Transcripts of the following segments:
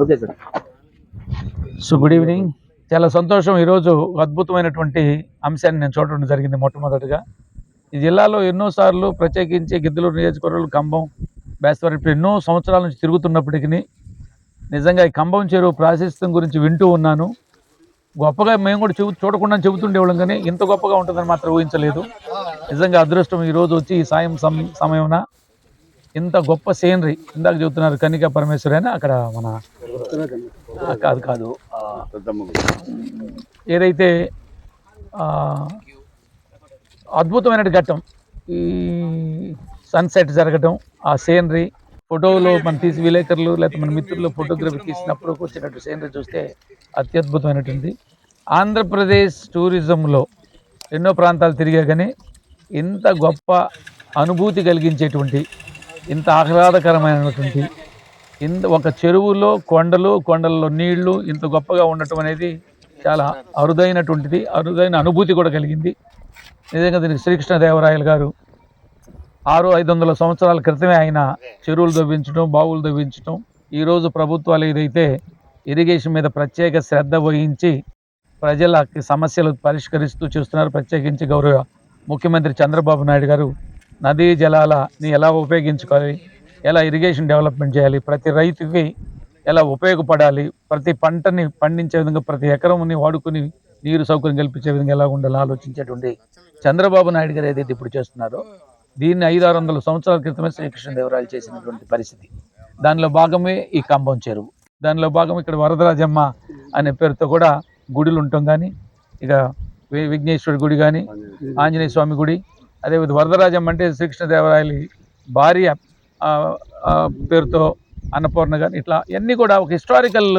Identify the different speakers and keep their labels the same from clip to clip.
Speaker 1: Okay. Sir.
Speaker 2: So good evening. చాలా సంతోషం. ఈరోజు అద్భుతమైనటువంటి అంశాన్ని నేను చూడడం జరిగింది మొట్టమొదటిగా. ఈ జిల్లాలో ఎన్నోసార్లు ప్రత్యేకించి గిద్దలూరు నియోజకవర్గం కంబం బేస్తవారి ఇప్పుడు ఎన్నో సంవత్సరాల నుంచి తిరుగుతున్నప్పటికీ నిజంగా ఈ కంబం చెరువు ప్రాశస్త్యం గురించి వింటూ ఉన్నాను. గొప్పగా మేము కూడా చెబు చూడకుండా చెబుతుండేవాళ్ళం కానీ ఇంత గొప్పగా ఉంటుందని మాత్రం ఊహించలేదు. నిజంగా అదృష్టం ఈరోజు వచ్చి ఈ సాయం సమ సమయమున. ఇంత గొప్ప సీనరీ ఇందాక చెబుతున్నారు కనిక పరమేశ్వరి అని అక్కడ మన కాదు కాదు. ఏదైతే అద్భుతమైన ఘట్టం ఈ సన్సెట్ జరగటం ఆ సీనరీ ఫోటోలో మనం తీసి విలేకరులు లేకపోతే మన మిత్రులు ఫోటోగ్రఫీ తీసినప్పుడు వచ్చినట్టు సీనరీ చూస్తే అత్యద్భుతమైనటువంటి ఆంధ్రప్రదేశ్ టూరిజంలో ఎన్నో ప్రాంతాలు తిరిగా కానీ ఇంత గొప్ప అనుభూతి కలిగించేటువంటి ఇంత ఆహ్లాదకరమైనటువంటి ఇంత ఒక చెరువులో కొండలు కొండల్లో నీళ్ళు ఇంత గొప్పగా ఉండటం అనేది చాలా అరుదైనటువంటిది అరుదైన అనుభూతి కూడా కలిగింది. నిజంగా దీనికి శ్రీకృష్ణదేవరాయలు గారు ఆరు ఐదు వందల సంవత్సరాల క్రితమే ఆయన చెరువులు దవ్వించడం బావులు దవ్వించడం ఈరోజు ప్రభుత్వాలు ఏదైతే ఇరిగేషన్ మీద ప్రత్యేక శ్రద్ధ వహించి ప్రజల సమస్యలు పరిష్కరిస్తూ చూస్తున్నారు ప్రత్యేకించి గౌరవ ముఖ్యమంత్రి చంద్రబాబు నాయుడు గారు నదీ జలాలని ఎలా ఉపయోగించుకోవాలి? ఎలా ఇరిగేషన్ డెవలప్మెంట్ చేయాలి? ప్రతి రైతుకి ఎలా ఉపయోగపడాలి? ప్రతి పంటని పండించే విధంగా ప్రతి ఎకరంని వాడుకొని నీరు సౌకర్యం కల్పించే విధంగా ఎలా ఉండాలో? ఆలోచించేటువంటి చంద్రబాబు నాయుడు గారు ఏదైతే ఇప్పుడు చేస్తున్నారో దీన్ని ఐదు ఆరు వందల సంవత్సరాల క్రితమే శ్రీకృష్ణదేవరాయలు చేసినటువంటి పరిస్థితి. దానిలో భాగమే ఈ కంబం చెరువు. దానిలో భాగం ఇక్కడ వరదరాజమ్మ అనే పేరుతో కూడా గుడులు ఉంటాం కానీ ఇక వి- విఘ్నేశ్వరి గుడి కానీ ఆంజనేయ స్వామి గుడి అదే వరదరాజమ్మ అంటే శ్రీకృష్ణదేవరాయలు భార్య పేరుతో అన్నపూర్ణ కానీ ఇట్లా ఇవన్నీ కూడా ఒక హిస్టారికల్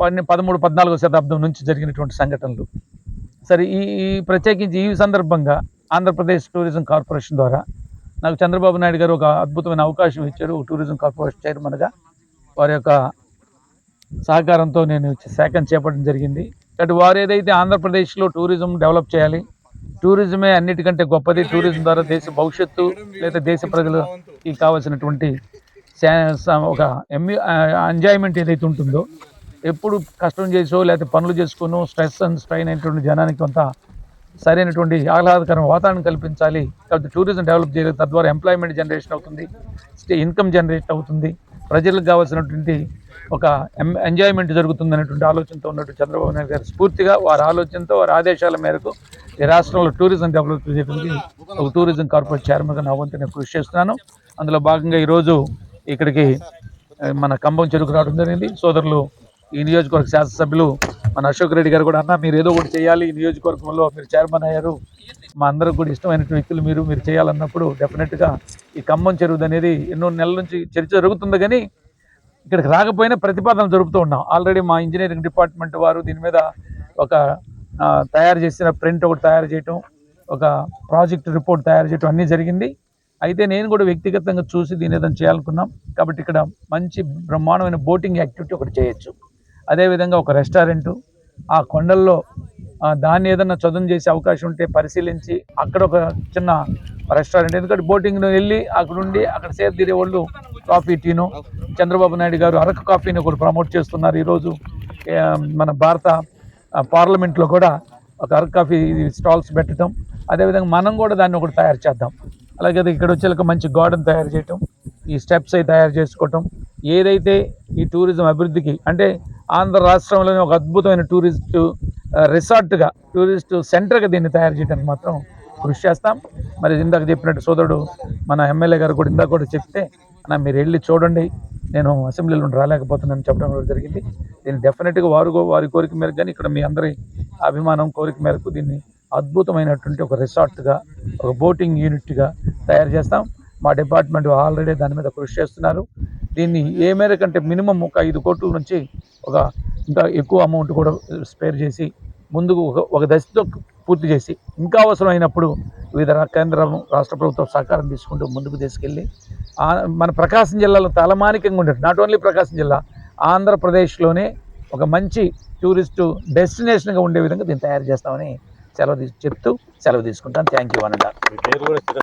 Speaker 2: పన్నె పదమూడు పద్నాలుగో శతాబ్దం నుంచి జరిగినటువంటి సంఘటనలు. సరే ఈ ఈ ప్రత్యేకించి ఈ సందర్భంగా ఆంధ్రప్రదేశ్ టూరిజం కార్పొరేషన్ ద్వారా నాకు చంద్రబాబు నాయుడు గారు ఒక అద్భుతమైన అవకాశం ఇచ్చారు. టూరిజం కార్పొరేషన్ చైర్మన్గా వారి యొక్క సహకారంతో నేను శాఖను చేపట్టడం జరిగింది. కాబట్టి వారు ఏదైతే ఆంధ్రప్రదేశ్లో టూరిజం డెవలప్ చేయాలి టూరిజమే అన్నిటికంటే గొప్పది. టూరిజం ద్వారా దేశ భవిష్యత్తు లేదా దేశ ప్రజలకి కావాల్సినటువంటి ఒక ఎంజాయ్మెంట్ ఏదైతే ఉంటుందో ఎప్పుడు కష్టం చేసో లేకపోతే పనులు చేసుకునో స్ట్రెస్ అండ్ స్ట్రైన్ అయినటువంటి జనానికి కొంత సరైనటువంటి ఆహ్లాదకరం వాతావరణం కల్పించాలి. కాబట్టి టూరిజం డెవలప్ చేయాలి తద్వారా ఎంప్లాయ్మెంట్ జనరేషన్ అవుతుంది. ఇన్కమ్ జనరేట్ అవుతుంది. ప్రజలకు కావాల్సినటువంటి ఒక ఎం- ఎంజాయ్మెంట్ జరుగుతుంది అనేటువంటి ఆలోచనతో ఉన్నట్టు చంద్రబాబు నాయుడు గారు స్ఫూర్తిగా వారి ఆలోచనతో వారి ఆదేశాల మేరకు ఈ రాష్ట్రంలో టూరిజం డెవలప్ చేయడానికి ఒక టూరిజం కార్పొరేట్ చైర్మన్గా నా వంతు నేను కృషి చేస్తున్నాను. అందులో భాగంగా ఈరోజు ఇక్కడికి మన కంబం చెరుకు రావడం జరిగింది. సోదరులు ఈ నియోజకవర్గ శాసనసభ్యులు మన అశోక్ రెడ్డి గారు కూడా అన్న మీరు ఏదో ఒకటి చేయాలి. ఈ నియోజకవర్గంలో మీరు చైర్మన్ అయ్యారు. మా అందరికి కూడా ఇష్టమైనటువంటి వ్యక్తులు మీరు మీరు చేయాలన్నప్పుడు డెఫినెట్గా ఈ ఖమ్మం చెరువు అనేది ఎన్నో నెలల నుంచి చర్చ జరుగుతుంది కానీ ఇక్కడికి రాకపోయినా ప్రతిపాదన జరుపుతూ ఉన్నాం. ఆల్రెడీ మా ఇంజనీరింగ్ డిపార్ట్మెంట్ వారు దీని మీద ఒక తయారు చేసిన ప్రింట్ ఒకటి తయారు చేయటం ఒక ప్రాజెక్ట్ రిపోర్ట్ తయారు చేయటం అన్నీ జరిగింది. అయితే నేను కూడా వ్యక్తిగతంగా చూసి దీని ఏదైనా చేయాలనుకున్నాం. కాబట్టి ఇక్కడ మంచి బ్రహ్మాండమైన బోటింగ్ యాక్టివిటీ ఒకటి చేయొచ్చు. అదేవిధంగా ఒక రెస్టారెంటు ఆ కొండల్లో దాన్ని ఏదన్నా చదును చేసే అవకాశం ఉంటే పరిశీలించి అక్కడ ఒక చిన్న రెస్టారెంట్. ఎందుకంటే బోటింగ్ వెళ్ళి అక్కడ ఉండి అక్కడ సేద తీరే వాళ్ళు కాఫీ టీను చంద్రబాబు నాయుడు గారు అరకు కాఫీని కూడా ప్రమోట్ చేస్తున్నారు. ఈరోజు మన భారత పార్లమెంట్లో కూడా ఒక అరకు కాఫీ స్టాల్స్ పెట్టడం. అదేవిధంగా మనం కూడా దాన్ని ఒకటి తయారు చేద్దాం. అలాగే అది ఇక్కడ వచ్చేలకు మంచి గార్డెన్ తయారు చేయటం ఈ స్టెప్స్ అవి తయారు చేసుకోవటం ఏదైతే ఈ టూరిజం అభివృద్ధికి అంటే ఆంధ్ర రాష్ట్రంలోనే ఒక అద్భుతమైన టూరిస్ట్ రిసార్ట్గా టూరిస్ట్ సెంటర్గా దీన్ని తయారు చేయడానికి మాత్రం కృషి చేస్తాం. మరి ఇందాక చెప్పినట్టు సోదరుడు మన ఎమ్మెల్యే గారు కూడా ఇందాక కూడా చెప్తే అన్న మీరు వెళ్ళి చూడండి. నేను అసెంబ్లీలో నుండి రాలేకపోతున్నాను చెప్పడం కూడా జరిగింది. దీన్ని డెఫినెట్గా వారు వారి కోరిక మేరకు కానీ ఇక్కడ మీ అందరి అభిమానం కోరిక మేరకు దీన్ని అద్భుతమైనటువంటి ఒక రిసార్ట్గా ఒక బోటింగ్ యూనిట్గా తయారు చేస్తాం. మా డిపార్ట్మెంట్ ఆల్రెడీ దాని మీద కృషి చేస్తున్నారు. దీన్ని ఏ మేరకంటే మినిమం ఒక ఐదు కోట్ల నుంచి ఒక ఇంకా ఎక్కువ అమౌంట్ కూడా స్పేర్ చేసి ముందుకు ఒక ఒక దశతో పూర్తి చేసి ఇంకా అవసరమైనప్పుడు వివిధ కేంద్రం రాష్ట్ర ప్రభుత్వం సహకారం తీసుకుంటూ ముందుకు తీసుకెళ్ళి ఆ- మన ప్రకాశం జిల్లాలో తలమానికంగా ఉండేది నాట్ ఓన్లీ ప్రకాశం జిల్లా ఆంధ్రప్రదేశ్లోనే ఒక మంచి టూరిస్టు డెస్టినేషన్గా ఉండే విధంగా దీన్ని తయారు చేస్తామని సెలవు చెప్తూ సెలవు తీసుకుంటాను. థ్యాంక్ యూ అనండి